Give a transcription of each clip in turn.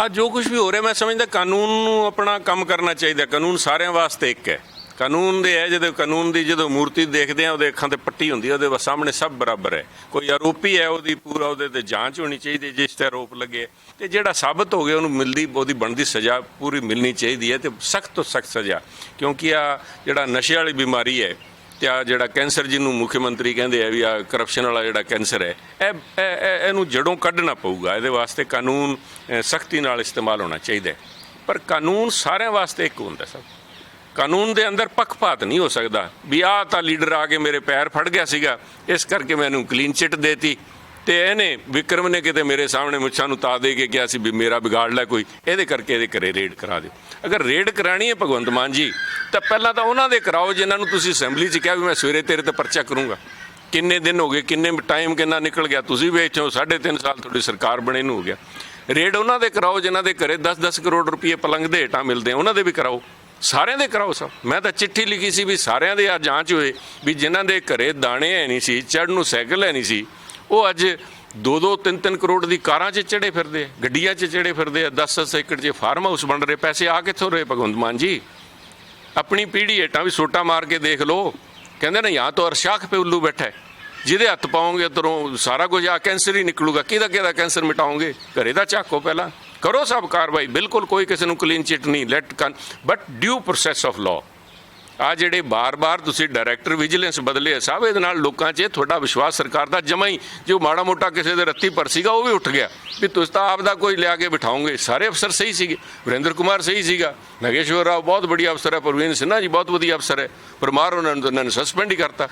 ਆ ਜੋ ਕੁਝ ਵੀ ਹੋ ਰਿਹਾ, ਮੈਂ ਸਮਝਦਾ ਕਾਨੂੰਨ ਨੂੰ ਆਪਣਾ ਕੰਮ ਕਰਨਾ ਚਾਹੀਦਾ। ਕਾਨੂੰਨ ਸਾਰਿਆਂ ਵਾਸਤੇ ਇੱਕ ਹੈ। ਕਾਨੂੰਨ ਦੇ ਹੈ, ਜਦੋਂ ਕਾਨੂੰਨ ਦੀ ਜਦੋਂ ਮੂਰਤੀ ਦੇਖਦੇ ਆ ਉਹਦੇ ਅੱਖਾਂ ਤੇ ਪੱਟੀ ਹੁੰਦੀ ਹੈ, ਉਹਦੇ ਸਾਹਮਣੇ ਸਭ ਬਰਾਬਰ ਹੈ। ਕੋਈ ਆਰੋਪੀ ਹੈ, ਉਹਦੀ ਪੂਰਾ ਉਹਦੇ ਤੇ ਜਾਂਚ ਹੋਣੀ ਚਾਹੀਦੀ ਹੈ, ਜਿਸ ਤੇ ਆਰੋਪ ਲੱਗੇ ਤੇ ਜਿਹੜਾ ਸਾਬਤ ਹੋ ਗਿਆ, ਉਹਨੂੰ ਮਿਲਦੀ, ਉਹਦੀ ਬਣਦੀ ਸਜ਼ਾ ਪੂਰੀ ਮਿਲਣੀ ਚਾਹੀਦੀ ਹੈ ਤੇ ਸਖਤ ਤੋਂ ਸਖਤ ਸਜ਼ਾ। ਕਿਉਂਕਿ ਆ ਜਿਹੜਾ ਨਸ਼ੇ ਵਾਲੀ ਬਿਮਾਰੀ ਹੈ ਤੇ ਆ ਜਿਹੜਾ ਕੈਂਸਰ ਜਿਹਨੂੰ ਮੁੱਖ ਮੰਤਰੀ ਕਹਿੰਦੇ ਆ ਵੀ ਆ ਕਰਪਸ਼ਨ ਵਾਲਾ ਜਿਹੜਾ ਕੈਂਸਰ ਹੈ, ਇਹ ਇਹਨੂੰ ਜੜੋਂ ਕੱਢਣਾ ਪਊਗਾ, ਇਹਦੇ ਵਾਸਤੇ ਕਾਨੂੰਨ ਸਖਤੀ ਨਾਲ ਇਸਤੇਮਾਲ ਹੋਣਾ ਚਾਹੀਦਾ ਪਰ ਕਾਨੂੰਨ ਸਾਰਿਆਂ ਵਾਸਤੇ ਇੱਕ ਹੁੰਦਾ ਸਭ। ਕਾਨੂੰਨ ਦੇ ਅੰਦਰ ਪੱਖਪਾਤ ਨਹੀਂ ਹੋ ਸਕਦਾ ਵੀ ਆਹ ਤਾਂ ਲੀਡਰ ਆ ਕੇ ਮੇਰੇ ਪੈਰ ਫੜ ਗਿਆ ਸੀਗਾ, ਇਸ ਕਰਕੇ ਮੈਨੂੰ ਕਲੀਨ ਚਿੱਟ ਦੇਤੀ। ਤੇ ਇਹਨੇ ਵਿਕਰਮ ਨੇ ਕਿਤੇ ਮੇਰੇ ਸਾਹਮਣੇ ਮੁੱਛਾਂ ਨੂੰ ਤਾ ਦੇ ਕੇ ਕਿਹਾ ਸੀ ਵੀ ਮੇਰਾ ਵਿਗਾੜ ਲੈ ਕੋਈ, ਇਹਦੇ ਕਰਕੇ ਇਹਦੇ ਘਰੇ ਰੇਡ ਕਰਾ ਦਿਓ। ਅਗਰ ਰੇਡ ਕਰਾਣੀ ਹੈ ਭਗਵੰਤ ਮਾਨ ਜੀ, ਤਾਂ ਪਹਿਲਾਂ ਤਾਂ ਉਹਨਾਂ ਦੇ ਕਰਾਓ, ਜਿਨ੍ਹਾਂ ਨੂੰ ਤੁਸੀਂ ਅਸੈਂਬਲੀ 'ਚ ਕਿਹਾ ਵੀ ਮੈਂ ਸਵੇਰੇ ਤੇਰੇ ਤੇ ਪਰਚਾ ਕਰੂੰਗਾ। ਕਿੰਨੇ ਦਿਨ ਹੋ ਗਏ, ਕਿੰਨੇ ਟਾਈਮ ਕਿੰਨਾ ਨਿਕਲ ਗਿਆ, ਤੁਸੀਂ ਵੇਚੋ 3.5 ਸਾਲ ਤੁਹਾਡੀ ਸਰਕਾਰ ਬਣੇ ਨੂੰ ਹੋ ਗਿਆ। ਰੇਡ ਉਹਨਾਂ ਦੇ ਕਰਾਓ, ਜਿਨ੍ਹਾਂ ਦੇ ਘਰੇ 10-10 ਕਰੋੜ ਰੁਪਏ ਪਲੰਗ ਦੇ ਹੇਠਾਂ ਮਿਲਦੇ ਉਹਨਾਂ ਦੇ ਵੀ ਕਰਾਓ। ਸਾਰਿਆਂ ਦੇ ਕਰਾਓ ਸਭ। ਮੈਂ ਤਾਂ ਚਿੱਠੀ ਲਿਖੀ ਸੀ ਵੀ ਸਾਰਿਆਂ ਦੇ ਆ ਜਾਂਚ ਹੋਏ, ਵੀ ਜਿਨ੍ਹਾਂ ਦੇ ਘਰੇ ਦਾਣੇ ਹੈ ਨਹੀਂ ਸੀ, ਚੜ੍ਹਨ ਨੂੰ ਸਾਈਕਲ ਹੈ ਨਹੀਂ ਸੀ ਉਹ ਅੱਜ 2-2 3-3 ਕਰੋੜ ਦੀ ਕਾਰਾਂ 'ਚ ਚੜੇ ਫਿਰਦੇ, ਗੱਡੀਆਂ 'ਚ ਚੜੇ ਫਿਰਦੇ ਆ 10-10 ਏਕੜ 'ਚ ਫਾਰਮ ਹਾਊਸ ਬਣ ਰਹੇ, ਪੈਸੇ ਆ ਕਿੱਥੋਂ ਰਹੇ ਭਗਵੰਤ ਮਾਨ ਜੀ? ਆਪਣੀ ਪੀੜ੍ਹੀ ਹੇਠਾਂ ਵੀ ਸੋਟਾ ਮਾਰ ਕੇ ਦੇਖ ਲਓ। ਕਹਿੰਦੇ ਨਾ ਜਾਂ ਤਾਂ ਅਰਸ਼ਾਖ ਪੇ ਉੱਲੂ ਬੈਠਾ ਹੈ। ਜਿਹਦੇ ਹੱਥ ਪਾਉਂਗੇ ਉਧਰੋਂ ਸਾਰਾ ਕੁਝ ਆ ਕੈਂਸਰ ਹੀ ਨਿਕਲੂਗਾ। ਕਿਹਦਾ ਕਿਹਦਾ ਕੈਂਸਰ ਮਿਟਾਉਂਗੇ ਘਰੇ ਦਾ ਝਾਕੋ ਪਹਿਲਾਂ। ਕਰੋ ਸਭ ਕਾਰਵਾਈ, ਬਿਲਕੁਲ ਕੋਈ ਕਿਸੇ ਨੂੰ ਕਲੀਨ ਚਿਟ ਨਹੀਂ let but due process of law ਆ ਜਿਹੜੇ ਬਾਰ-ਬਾਰ ਤੁਸੀਂ ਡਾਇਰੈਕਟਰ ਵਿਜੀਲੈਂਸ ਬਦਲੇ ਆ, ਸਭ ਇਹਦੇ ਨਾਲ ਲੋਕਾਂ 'ਚ ਤੁਹਾਡਾ ਵਿਸ਼ਵਾਸ ਸਰਕਾਰ ਦਾ ਜਮਾ ਹੀ, ਜੋ ਮਾੜਾ ਮੋਟਾ ਕਿਸੇ ਦੇ ਰੱਤੀ ਪਰ ਸੀਗਾ, ਉਹ ਵੀ ਉੱਠ ਗਿਆ। ਵੀ ਤੁਸੀਂ ਤਾਂ ਆਪ ਦਾ ਕੋਈ ਲਿਆ ਕੇ ਬਿਠਾਓਗੇ। ਸਾਰੇ ਅਫਸਰ ਸਹੀ ਸੀਗੇ। ਵਰਿੰਦਰ ਕੁਮਾਰ ਸਹੀ ਸੀਗਾ। ਨਗੇਸ਼ਵਰ ਰਾਓ ਬਹੁਤ ਵਧੀਆ ਅਫਸਰ ਹੈ, ਪ੍ਰਵੀਨ ਸਿਨਹਾ ਜੀ ਬਹੁਤ ਵਧੀਆ ਅਫਸਰ ਹੈ। ਪਰਮਾਰ ਉਹਨਾਂ ਨੂੰ ਤਾਂ ਉਹਨਾਂ ਨੇ ਸਸਪੈਂਡ ਹੀ ਕਰਤਾ।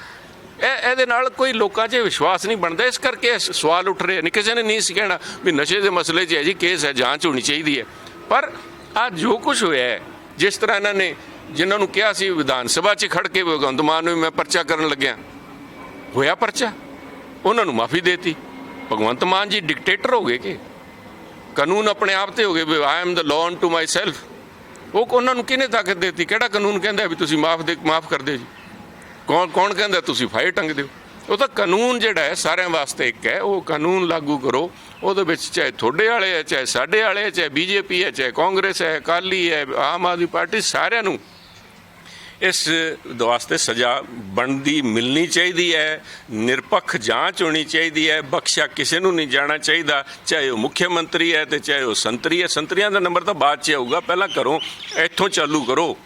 ਇਹ, ਇਹਦੇ ਨਾਲ ਕੋਈ ਲੋਕਾਂ 'ਚ ਵਿਸ਼ਵਾਸ ਨਹੀਂ ਬਣਦਾ। ਇਸ ਕਰਕੇ ਸਵਾਲ ਉੱਠ ਰਹੇ ਨੇ। ਕਿਸੇ ਨੇ ਨਹੀਂ ਸੀ ਕਹਿਣਾ ਵੀ ਨਸ਼ੇ ਦੇ ਮਸਲੇ 'ਚ ਹੈ ਜੀ ਕੇਸ ਹੈ, ਜਾਂਚ ਹੋਣੀ ਚਾਹੀਦੀ ਹੈ। ਪਰ ਆ ਜੋ ਕੁਝ ਹੋਇਆ ਹੈ, ਜਿਸ ਤਰ੍ਹਾਂ ਇਹਨਾਂ ਨੇ ਜਿਨ੍ਹਾਂ ਨੂੰ ਕਿਹਾ ਸੀ ਵਿਧਾਨ ਸਭਾ 'ਚ ਖੜ ਕੇ ਭਗਵੰਤ ਮਾਨ ਨੂੰ ਮੈਂ ਪਰਚਾ ਕਰਨ ਲੱਗਿਆ। ਹੋਇਆ ਪਰਚਾ? ਉਹਨਾਂ ਨੂੰ ਮਾਫੀ ਦੇਤੀ। ਭਗਵੰਤ ਮਾਨ ਜੀ ਡਿਕਟੇਟਰ ਹੋ ਗਏ ਕਿ? ਕਾਨੂੰਨ ਆਪਣੇ ਆਪ ਤੇ ਹੋ ਗਏ ਵੀ I am the law to myself ਉਹ ਉਹਨਾਂ ਨੂੰ ਕਿਹਨੇ ਤਾਕਤ ਦਿੱਤੀ? ਕਿਹੜਾ ਕਾਨੂੰਨ ਕਹਿੰਦਾ ਵੀ ਤੁਸੀਂ ਮਾਫ ਦੇ, ਮਾਫ ਕਰ ਦਿਓ ਜੀ? ਕੌਣ ਕੌਣ ਕਹਿੰਦਾ ਤੁਸੀਂ ਫਾਇਰ ਟੰਗ ਦਿਓ ਉਹ ਤਾਂ ਕਾਨੂੰਨ ਜਿਹੜਾ ਹੈ, ਸਾਰਿਆਂ ਵਾਸਤੇ ਇੱਕ ਹੈ, ਉਹ ਕਾਨੂੰਨ ਲਾਗੂ ਕਰੋ। ਉਹਦੇ ਵਿੱਚ ਚਾਹੇ ਤੁਹਾਡੇ ਵਾਲੇ ਹੈ, ਚਾਹੇ ਸਾਡੇ ਵਾਲੇ ਹੈ, ਚਾਹੇ ਬੀਜੇਪੀ ਹੈ, ਚਾਹੇ ਕਾਂਗਰਸ ਹੈ, ਅਕਾਲੀ ਹੈ, ਆਮ ਆਦਮੀ ਪਾਰਟੀ, ਸਾਰਿਆਂ ਨੂੰ ਇਸ ਵਾਸਤੇ ਸਜ਼ਾ ਬਣਦੀ ਮਿਲਣੀ ਚਾਹੀਦੀ ਹੈ, ਨਿਰਪੱਖ ਜਾਂਚ ਹੋਣੀ ਚਾਹੀਦੀ ਹੈ ਬਖਸ਼ਾ ਕਿਸੇ ਨੂੰ ਨਹੀਂ ਜਾਣਾ ਚਾਹੀਦਾ, ਚਾਹੇ ਉਹ ਮੁੱਖ ਮੰਤਰੀ ਹੈ ਤੇ ਚਾਹੇ ਉਹ ਸੰਤਰੀ ਹੈ। ਸੰਤਰੀਆਂ ਦਾ ਨੰਬਰ ਤਾਂ ਬਾਅਦ 'ਚ ਆਊਗਾ, ਪਹਿਲਾਂ ਕਰੋ ਇੱਥੋਂ ਚਾਲੂ ਕਰੋ,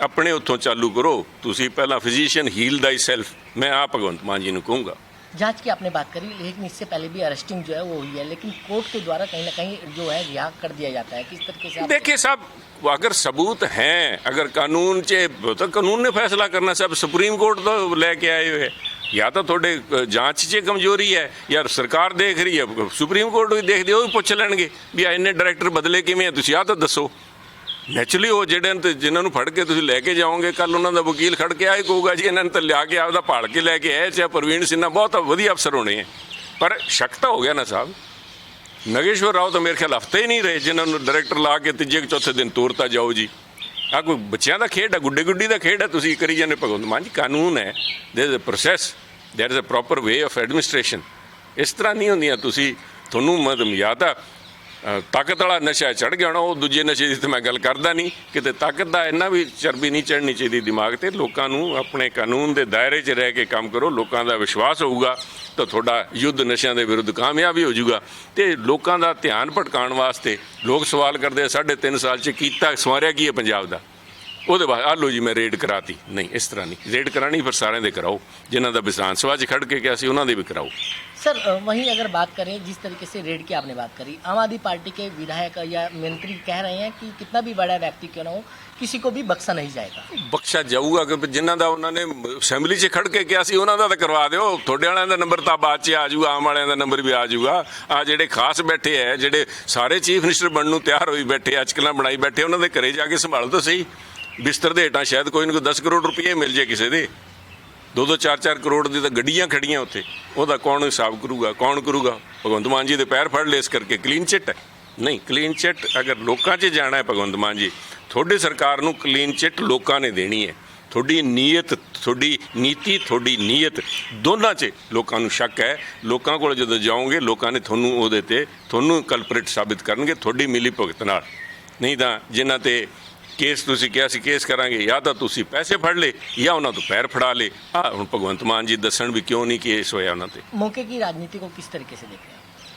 ਆਪਣੇ ਉੱਥੋਂ ਚਾਲੂ ਕਰੋ। ਤੁਸੀਂ ਪਹਿਲਾਂ ਫਿਜ਼ੀਸ਼ੀਅਨ ਹੀਲ ਦਾ ਸੈਲਫ ਮੈਂ ਆ ਭਗਵੰਤ ਮਾਨ ਜੀ ਨੂੰ ਕਹੂੰਗਾ जांच की आपने बात करी लेकिन इससे पहले भी अरेस्टिंग जो है वो हुई है लेकिन कोर्ट के द्वारा कहीं ना कहीं जो है रिहा कर दिया जाता है किस तरीके से आप देखिए साहब अगर सबूत हैं अगर कानून चे तो कानून ने फैसला करना सब सुप्रीम कोर्ट तो लेके आए हुए या तो ਤੁਹਾਡੇ ਅ, ਜਾਂਚ 'ਚ ਕਮਜ਼ੋਰੀ ਹੈ ਜਾਂ ਸਰਕਾਰ ਦੇਖ ਰਹੀ ਹੈ ਸੁਪਰੀਮ ਕੋਰਟ ਵੀ ਦੇਖਦੀ ਹੈ, ਉਹ ਵੀ ਪੁੱਛ ਲੈਣਗੇ ਵੀ ਆ ਇੰਨੇ ਡਾਇਰੈਕਟਰ ਬਦਲੇ ਕਿਵੇਂ ਆ ਤੁਸੀਂ ਆ ਤਾਂ ਦੱਸੋ ਨੈਚੁਰਲੀ ਉਹ ਜਿਹੜੇ ਨੇ ਤੇ ਜਿਨ੍ਹਾਂ ਨੂੰ ਫੜ ਕੇ ਤੁਸੀਂ ਲੈ ਕੇ ਜਾਓਗੇ ਕੱਲ ਉਹਨਾਂ ਦਾ ਵਕੀਲ ਖੜ ਕੇ ਆਏ ਕਹੂਗਾ, ਜੀ ਇਹਨਾਂ ਨੇ ਤਾਂ ਲਿਆ ਕੇ ਆਪਦਾ ਭਾਲ ਕੇ ਲੈ ਕੇ ਆਏ ਚਾਹੇ ਪ੍ਰਵੀਨ ਸਿੰਨਾ ਬਹੁਤ ਵਧੀਆ ਅਫਸਰ ਹੋਣੇ ਆ। ਪਰ ਸ਼ੱਕ ਤਾਂ ਹੋ ਗਿਆ ਨਾ ਸਾਹਿਬ। ਨਗੇਸ਼ਵਰ ਰਾਓ ਤਾਂ ਮੇਰੇ ਖਿਆਲ ਹਫ਼ਤੇ ਹੀ ਨਹੀਂ ਰਹੇ, ਜਿਨ੍ਹਾਂ ਨੂੰ ਡਾਇਰੈਕਟਰ ਲਾ ਕੇ ਤੀਜੇ ਚੌਥੇ ਦਿਨ ਤੋਰਤਾ ਜਾਓ ਜੀ। ਆ ਕੋਈ ਬੱਚਿਆਂ ਦਾ ਖੇਡ ਹੈ ਗੁੱਡੇ ਗੁੱਡੀ ਦਾ ਖੇਡ ਹੈ ਤੁਸੀਂ ਕਰੀ ਜਾਂਦੇ ਭਗਵੰਤ ਮਾਨ ਜੀ, ਕਾਨੂੰਨ ਹੈ। There is a process there is a proper way of administration ਇਸ ਤਰ੍ਹਾਂ ਨਹੀਂ ਹੁੰਦੀਆਂ, ਤੁਸੀਂ ਤੁਹਾਨੂੰ ਮਤਲਬ ਯਾਦ ਆ ਤਾਕਤ ਵਾਲਾ ਨਸ਼ਾ ਚੜ ਗਿਆ ਹੋਣਾ ਉਹ ਦੂਜੇ ਨਸ਼ੇ ਦੀ ਤਾਂ ਮੈਂ ਗੱਲ ਕਰਦਾ ਨਹੀਂ। ਕਿਤੇ ਤਾਕਤ ਦਾ ਇੰਨਾ ਵੀ ਚਰਬੀ ਨਹੀਂ ਚੜਨੀ ਚਾਹੀਦੀ ਦਿਮਾਗ ਤੇ ਲੋਕਾਂ ਨੂੰ ਆਪਣੇ ਕਾਨੂੰਨ ਦੇ ਦਾਇਰੇ 'ਚ ਰਹਿ ਕੇ ਕੰਮ ਕਰੋ ਲੋਕਾਂ ਦਾ ਵਿਸ਼ਵਾਸ ਹੋਊਗਾ ਤਾਂ ਤੁਹਾਡਾ ਯੁੱਧ ਨਸ਼ਿਆਂ ਦੇ ਵਿਰੁੱਧ ਕਾਮਯਾਬ ਹੀ ਹੋ ਜਾਊਗਾ। ਤੇ ਲੋਕਾਂ ਦਾ ਧਿਆਨ ਭਟਕਾਉਣ ਵਾਸਤੇ ਲੋਕ ਸਵਾਲ ਕਰਦੇ ਆ, ਸਾਢੇ ਤਿੰਨ ਸਾਲ 'ਚ ਕੀਤਾ ਸਵਾਰਿਆ ਕੀ ਹੈ ਪੰਜਾਬ ਦਾ? ਉਹਦੇ ਬਾਅਦ ਆ ਲੋ ਜੀ ਮੈਂ ਰੇਡ ਕਰਾਤੀ। ਨਹੀਂ ਇਸ ਤਰ੍ਹਾਂ ਨਹੀਂ ਰੇਡ ਕਰਾਣੀ ਫਿਰ ਸਾਰਿਆਂ ਦੇ ਕਰਾਓ ਜਿਨ੍ਹਾਂ ਦਾ ਵਿਧਾਨ ਸਭਾ 'ਚ ਖੜ ਕੇ ਕਿਹਾ ਸੀ ਉਹਨਾਂ ਦੇ ਵੀ ਕਰਾਓ। सर अ, वहीं अगर बात करें जिस तरीके से रेड की आपने बात करी आम आदमी पार्टी के विधायक या मंत्री कह रहे हैं कि कितना भी बड़ा व्यक्ति क्यों ना हो किसी को भी बख्शा नहीं जाएगा ਬਖਸ਼ਾ ਜਾਊਗਾ ਕਿ ਜਿਨ੍ਹਾਂ ਦਾ ਉਹਨਾਂ ਨੇ ਅਸੈਂਬਲੀ 'ਚ ਖੜ ਕੇ ਕਿਹਾ ਸੀ ਉਹਨਾਂ ਦਾ ਤਾਂ ਕਰਵਾ ਦਿਓ ਤੁਹਾਡੇ ਵਾਲਿਆਂ ਦਾ ਨੰਬਰ ਤਾਂ ਬਾਅਦ 'ਚ ਆ ਜਾਊਗਾ ਆਮ ਵਾਲਿਆਂ ਦਾ ਨੰਬਰ ਵੀ ਆ ਜਾਊਗਾ ਆ ਜਿਹੜੇ ਖਾਸ ਬੈਠੇ ਐ ਜਿਹੜੇ ਸਾਰੇ ਚੀਫ ਮਿਨਿਸਟਰ ਬਣਨ ਨੂੰ ਤਿਆਰ ਹੋਈ ਬੈਠੇ ਅਚਕਲਾਂ ਬਣਾਈ ਬੈਠੇ ਉਹਨਾਂ ਦੇ ਘਰੇ ਜਾ ਕੇ ਸੰਭਾਲੋ ਤਾਂ ਸਹੀ ਬਿਸਤਰ ਦੇ ਹੇਠਾਂ ਸ਼ਾਇਦ ਕੋਈ ਨਾ ਕੋਈ 10 ਕਰੋੜ ਰੁਪਏ ਮਿਲ ਜੇ ਕਿਸੇ ਦੇ ਦੋ ਦੋ ਚਾਰ ਚਾਰ ਕਰੋੜ ਦੀ ਤਾਂ ਗੱਡੀਆਂ ਖੜੀਆਂ ਉੱਥੇ। ਉਹਦਾ ਕੌਣ ਹਿਸਾਬ ਕਰੂਗਾ, ਕੌਣ ਕਰੂਗਾ? ਭਗਵੰਤ ਮਾਨ ਜੀ ਦੇ ਪੈਰ ਫੜ ਲਏ ਇਸ ਕਰਕੇ। ਕਲੀਨ ਚਿੱਟ ਹੈ। ਨਹੀਂ, ਕਲੀਨ ਚਿੱਟ ਅਗਰ ਲੋਕਾਂ 'ਚ ਜਾਣਾ ਹੈ ਭਗਵੰਤ ਮਾਨ ਜੀ, ਤੁਹਾਡੀ ਸਰਕਾਰ ਨੂੰ ਕਲੀਨ ਚਿੱਟ ਲੋਕਾਂ ਨੇ ਦੇਣੀ ਹੈ। ਤੁਹਾਡੀ ਨੀਅਤ, ਤੁਹਾਡੀ ਨੀਤੀ, ਤੁਹਾਡੀ ਨੀਅਤ, ਦੋਨਾਂ 'ਚ ਲੋਕਾਂ ਨੂੰ ਸ਼ੱਕ ਹੈ। ਲੋਕਾਂ ਕੋਲ ਜਦੋਂ ਜਾਓਗੇ, ਲੋਕਾਂ ਨੇ ਤੁਹਾਨੂੰ ਉਹਦੇ ਤੇ, ਤੁਹਾਨੂੰ ਕਲਪਰੇਟ ਸਾਬਿਤ ਕਰਨਗੇ, ਤੁਹਾਡੀ ਮਿਲੀ ਭੁਗਤ ਨਾਲ। ਨਹੀਂ ਤਾਂ ਜਿਨ੍ਹਾਂ ਤੇ ਕੇਸ ਤੁਸੀਂ ਕਿਹਾ ਸੀ ਕੇਸ ਕਰਾਂਗੇ ਜਾਂ ਤਾਂ ਤੁਸੀਂ ਪੈਸੇ ਫੜ ਲਏ ਜਾਂ ਉਹਨਾਂ ਤੋਂ ਪੈਰ ਫੜਾ ਲਏ। ਆ ਹੁਣ ਭਗਵੰਤ ਮਾਨ ਜੀ ਦੱਸਣ ਵੀ ਕਿਉਂ ਨਹੀਂ ਕੇਸ ਹੋਇਆ ਉਹਨਾਂ ਤੇ। ਮੌਕੇ ਦੀ ਰਾਜਨੀਤੀ ਕੋ ਕਿਸ ਤਰੀਕੇ ਸੇ ਦੇਖ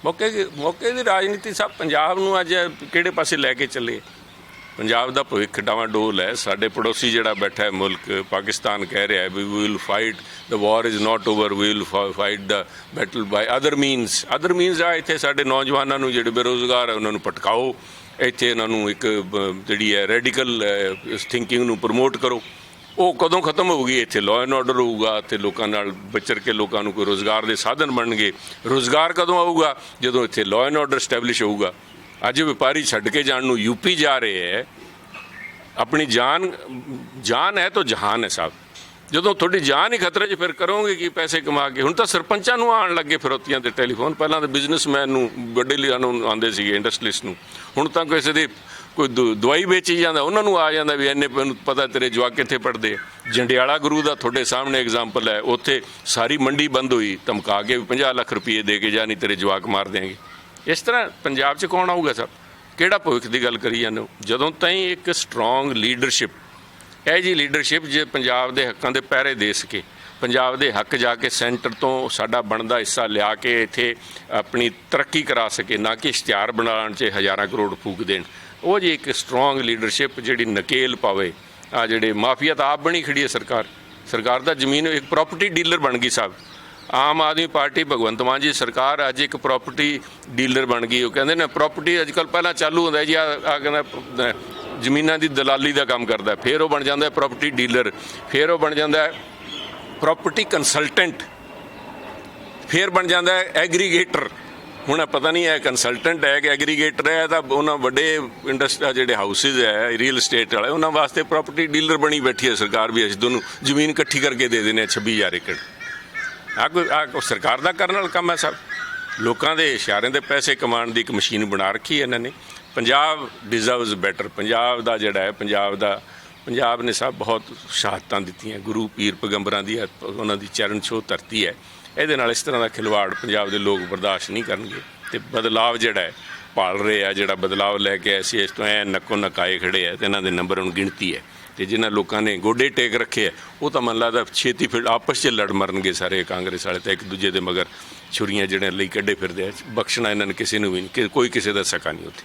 ਮੌਕੇ ਦੀ ਮੌਕੇ ਦੀ ਰਾਜਨੀਤੀ ਸਭ ਪੰਜਾਬ ਨੂੰ ਅੱਜ ਕਿਹੜੇ ਪਾਸੇ ਲੈ ਕੇ ਚੱਲੇ? ਪੰਜਾਬ ਦਾ ਭਵਿੱਖ ਡਾਵਾਡੋਲ ਹੈ। ਸਾਡੇ ਪੜੋਸੀ ਜਿਹੜਾ ਬੈਠਾ ਹੈ ਮੁਲਕ ਪਾਕਿਸਤਾਨ ਕਹਿ ਰਿਹਾ ਹੈ we we will fight the war is not over we will fight the battle by other means other means ਆ ਇੱਥੇ ਸਾਡੇ ਨੌਜਵਾਨਾਂ ਨੂੰ ਜਿਹੜੇ ਬੇਰੋਜ਼ਗਾਰ ਹੈ ਉਹਨਾਂ ਨੂੰ ਪਟਕਾਓ ਇੱਥੇ ਇਹਨਾਂ ਨੂੰ ਇੱਕ ਜਿਹੜੀ ਹੈ ਰੈਡੀਕਲ ਥਿੰਕਿੰਗ ਨੂੰ ਪ੍ਰਮੋਟ ਕਰੋ। ਉਹ ਕਦੋਂ ਖਤਮ ਹੋਊਗੀ? ਇੱਥੇ ਲਾਅ ਐਂਡ ਆਰਡਰ ਹੋਊਗਾ, ਤੇ ਲੋਕਾਂ ਨਾਲ ਵਿਚਰ ਕੇ ਲੋਕਾਂ ਨੂੰ ਕੋਈ ਰੋਜ਼ਗਾਰ ਦੇ ਸਾਧਨ ਬਣਨਗੇ। ਰੋਜ਼ਗਾਰ ਕਦੋਂ ਆਊਗਾ? ਜਦੋਂ ਇੱਥੇ ਲਾਅ ਐਂਡ ਆਰਡਰ ਸਟੈਬਲਿਸ਼ ਹੋਊਗਾ। ਅੱਜ ਵਪਾਰੀ ਛੱਡ ਕੇ ਜਾਣ ਨੂੰ ਯੂਪੀ ਜਾ ਰਹੇ ਹੈ। ਆਪਣੀ ਜਾਨ ਜਾਨ ਹੈ ਤਾਂ ਜਹਾਨ ਹੈ ਸਾਹਿਬ ਜਦੋਂ ਤੁਹਾਡੀ ਜਾਨ ਹੀ ਖਤਰੇ 'ਚ ਫਿਰ ਕਰੋਗੇ ਕੀ ਪੈਸੇ ਕਮਾ ਕੇ? ਹੁਣ ਤਾਂ ਸਰਪੰਚਾਂ ਨੂੰ ਆਉਣ ਲੱਗੇ ਫਿਰੋਤੀਆਂ ਤੇ ਟੈਲੀਫੋਨ। ਪਹਿਲਾਂ ਤਾਂ ਬਿਜ਼ਨਸਮੈਨ ਨੂੰ, ਵੱਡੇ ਲਿਆਂ ਨੂੰ ਆਉਂਦੇ ਸੀਗੇ ਇੰਡਸਟਰੀਲਿਸਟ ਨੂੰ। ਹੁਣ ਤਾਂ ਕਿਸੇ ਦੇ ਕੋਈ ਦਵ- ਦਵਾਈ ਵੇਚੀ ਜਾਂਦਾ, ਉਹਨਾਂ ਨੂੰ ਆ ਜਾਂਦਾ ਵੀ ਇੰਨੇ ਪਤਾ ਤੇਰੇ ਜਵਾਕ ਕਿੱਥੇ ਪੜਦੇ ਜੰਡਿਆਲਾ ਗੁਰੂ ਦਾ ਤੁਹਾਡੇ ਸਾਹਮਣੇ ਐਗਜ਼ਾਮਪਲ ਹੈ, ਉੱਥੇ ਸਾਰੀ ਮੰਡੀ ਬੰਦ ਹੋਈ, ਧਮਕਾ ਕੇ ਵੀ 50 ਲੱਖ ਰੁਪਏ ਦੇ ਕੇ ਜਾ, ਨਹੀਂ ਤੇਰੇ ਜਵਾਕ ਮਾਰ ਦਿਆਂਗੇ। ਇਸ ਤਰ੍ਹਾਂ ਪੰਜਾਬ 'ਚ ਕੌਣ ਆਊਗਾ ਸਰ? ਕਿਹੜਾ ਭਵਿੱਖ ਦੀ ਗੱਲ ਕਰੀ ਜਾਂਦੇ ਹੋ? ਜਦੋਂ ਤਾਈਂ ਇੱਕ ਸਟਰੋਂਗ ਲੀਡਰਸ਼ਿਪ ਇਹ ਜੀ ਲੀਡਰਸ਼ਿਪ ਜੇ ਪੰਜਾਬ ਦੇ ਹੱਕਾਂ ਦੇ ਪਹਿਰੇ ਦੇ ਸਕੇ, ਪੰਜਾਬ ਦੇ ਹੱਕ ਜਾ ਕੇ ਸੈਂਟਰ ਤੋਂ ਸਾਡਾ ਬਣਦਾ ਹਿੱਸਾ ਲਿਆ ਕੇ ਇੱਥੇ ਆਪਣੀ ਤਰੱਕੀ ਕਰਾ ਸਕੇ, ਨਾ ਕਿ ਇਸ਼ਤਿਹਾਰ ਬਣਾਉਣ 'ਚ ਹਜ਼ਾਰਾਂ ਕਰੋੜ ਫੂਕ ਦੇਣ। ਉਹ ਜੀ ਇੱਕ ਸਟਰੋਂਗ ਲੀਡਰਸ਼ਿਪ ਜਿਹੜੀ ਨਕੇਲ ਪਾਵੇ ਆ ਜਿਹੜੇ ਮਾਫੀਆ ਤਾਂ ਆਪ ਬਣੀ ਖੜੀ ਹੈ ਸਰਕਾਰ। ਸਰਕਾਰ ਦਾ ਜ਼ਮੀਨ ਇੱਕ ਪ੍ਰਾਪਰਟੀ ਡੀਲਰ ਬਣ ਗਈ ਸਾਹਿਬ ਆਮ ਆਦਮੀ ਪਾਰਟੀ ਭਗਵੰਤ ਮਾਨ ਜੀ ਸਰਕਾਰ ਅੱਜ ਇੱਕ ਪ੍ਰਾਪਰਟੀ ਡੀਲਰ ਬਣ ਗਈ। ਉਹ ਕਹਿੰਦੇ ਨੇ ਪ੍ਰਾਪਰਟੀ ਅੱਜ ਕੱਲ ਪਹਿਲਾਂ ਚਾਲੂ ਹੁੰਦਾ ਜੀ ਆ ਆ ਕਹਿੰਦਾ ਜ਼ਮੀਨਾਂ ਦੀ ਦਲਾਲੀ ਦਾ ਕੰਮ ਕਰਦਾ ਫਿਰ ਉਹ ਬਣ ਜਾਂਦਾ ਹੈ ਪ੍ਰਾਪਰਟੀ ਡੀਲਰ ਫਿਰ ਉਹ ਬਣ ਜਾਂਦਾ ਹੈ ਪ੍ਰਾਪਰਟੀ ਕੰਸਲਟੈਂਟ ਫਿਰ ਬਣ ਜਾਂਦਾ ਐਗਰੀਗੇਟਰ ਹੁਣ ਇਹ ਪਤਾ ਨਹੀਂ ਹੈ ਕੰਸਲਟੈਂਟ ਹੈ ਕਿ ਐਗਰੀਗੇਟਰ ਹੈ ਤਾਂ ਉਹਨਾਂ ਵੱਡੇ ਇੰਡਸਟਰੀ ਜਿਹੜੇ ਹਾਊਸਿਸ ਹੈ ਰੀਅਲ ਏਸਟੇਟ ਵਾਲੇ, ਉਹਨਾਂ ਵਾਸਤੇ ਪ੍ਰਾਪਰਟੀ ਡੀਲਰ ਬਣੀ ਬੈਠੀ ਹੈ ਸਰਕਾਰ ਵੀ, ਅਸੀਂ ਦੋਨੋਂ ਜ਼ਮੀਨ ਇਕੱਠੀ ਕਰਕੇ ਦੇ ਦਿੰਦੇ ਹਾਂ 26000 ਏਕੜ। ਆ ਕੋਈ ਆ ਕੋਈ ਸਰਕਾਰ ਦਾ ਕਰਨ ਵਾਲਾ ਕੰਮ ਹੈ ਸਰ। ਲੋਕਾਂ ਦੇ ਇਸ਼ਾਰਿਆਂ ਦੇ ਪੈਸੇ ਕਮਾਉਣ ਦੀ ਇੱਕ ਮਸ਼ੀਨ ਬਣਾ ਰੱਖੀ ਹੈ ਇਹਨਾਂ ਨੇ। ਪੰਜਾਬ ਡਿਜ਼ਰਵਸ ਬੈਟਰ ਪੰਜਾਬ ਦਾ ਜਿਹੜਾ ਹੈ, ਪੰਜਾਬ ਦਾ, ਪੰਜਾਬ ਨੇ ਸਭ ਬਹੁਤ ਸ਼ਹਾਦਤਾਂ ਦਿੱਤੀਆਂ। ਗੁਰੂ ਪੀਰ ਪੈਗੰਬਰਾਂ ਦੀ ਉਹਨਾਂ ਦੀ ਚਰਨ ਛੋਹ ਧਰਤੀ ਹੈ। ਇਹਦੇ ਨਾਲ ਇਸ ਤਰ੍ਹਾਂ ਦਾ ਖਿਲਵਾੜ ਪੰਜਾਬ ਦੇ ਲੋਕ ਬਰਦਾਸ਼ਤ ਨਹੀਂ ਕਰਨਗੇ। ਤੇ ਬਦਲਾਵ ਜਿਹੜਾ ਹੈ, ਭਾਲ ਰਹੇ ਆ, ਜਿਹੜਾ ਬਦਲਾਵ ਲੈ ਕੇ ਅਸੀਂ ਇਸ ਤੋਂ ਐ ਨੱਕੋ ਨਕਾਏ ਖੜੇ ਆ ਤੇ ਇਹਨਾਂ ਦੇ ਨੰਬਰ ਹੁਣ ਗਿਣਤੀ ਹੈ। ਤੇ ਜਿਨ੍ਹਾਂ ਲੋਕਾਂ ਨੇ ਗੋਡੇ ਟੇਕ ਰੱਖੇ ਆ, ਉਹ ਤਾਂ ਮਨ ਲੱਗਦਾ ਛੇਤੀ ਫਿਰ ਆਪਸ 'ਚ ਲੜ ਮਰਨਗੇ ਸਾਰੇ ਕਾਂਗਰਸ ਵਾਲੇ ਤਾਂ ਇੱਕ ਦੂਜੇ ਦੇ ਮਗਰ ਛੁਰੀਆਂ ਜਿਹੜੇ ਲਈ ਕੱਢੇ ਫਿਰਦੇ ਆ। ਬਖਸ਼ਣਾ ਇਹਨਾਂ ਨੇ ਕਿਸੇ ਨੂੰ ਵੀ ਨਹੀਂ ਕੋਈ ਕਿਸੇ ਦਾ ਸਕਾ ਨਹੀਂ ਉੱਥੇ।